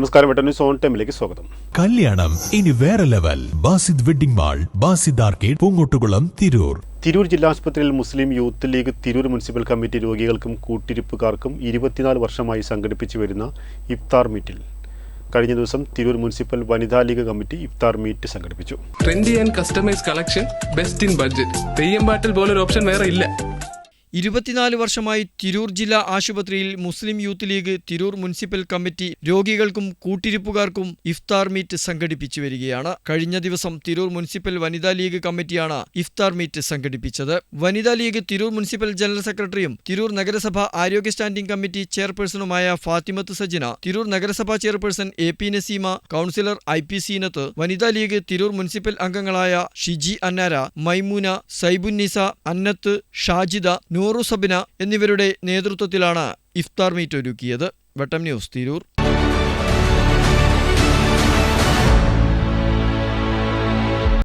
നമസ്കാരം വെട്ടനു സോൺ ടൈമിലേക്ക് സ്വാഗതം. കല്യാണം ഇനി വേറെ level. Basid wedding mall Basid arcade Poongottukulam Tirur. Tirur ജില്ലാ ആശുപത്രിയിൽ മുസ്ലിം youth league Tirur municipal committee രോഗികൾക്കും കൂട്ടിരിപ്പുകാർക്കും ഇരുപത്തിനാല് വർഷമായി സംഘടിപ്പിച്ചു വരുന്ന ഇഫ്താർ മീറ്റിൽ കഴിഞ്ഞ ദിവസം Tirur municipal Vanitha League committee iftar meet സംഘടിപ്പിച്ചു. Trendy and customise collection best in budget Theyyam പാട്ടിൽ പോലൊരു ഓപ്ഷൻ വേറെ ഇല്ല. ഇരുപത്തിനാല് വർഷമായി തിരൂർ ജില്ലാ ആശുപത്രിയിൽ Muslim youth league Tirur municipal committee രോഗികൾക്കും കൂട്ടിരിപ്പുകാർക്കും ഇഫ്താർ മീറ്റ് സംഘടിപ്പിച്ചു വരികയാണ്. കഴിഞ്ഞ ദിവസം തിരൂർ മുനിസിപ്പൽ വനിതാ ലീഗ് കമ്മിറ്റിയാണ് ഇഫ്താർ മീറ്റ് സംഘടിപ്പിച്ചത്. വനിതാ ലീഗ് തിരൂർ മുനിസിപ്പൽ ജനറൽ സെക്രട്ടറിയും തിരൂർ നഗരസഭ ആരോഗ്യ സ്റ്റാൻഡിംഗ് കമ്മിറ്റി ചെയർപേഴ്സണുമായ ഫാത്തിമത്ത് സജിന തിരൂർ നഗരസഭാ chairperson A P Naseema councillor I P Seenath Vanitha League Tirur municipal അംഗങ്ങളായ ഷിജി അന്നാര മൈമൂന സൈബുന്നിസ അന്നത്ത് ഷാജിദ നൂറു സബിന എന്നിവരുടെ നേതൃത്വത്തിലാണ് ഇഫ്താർ മീറ്റ് ഒരുക്കിയത്. വട്ടം ന്യൂസ് തിരൂർ.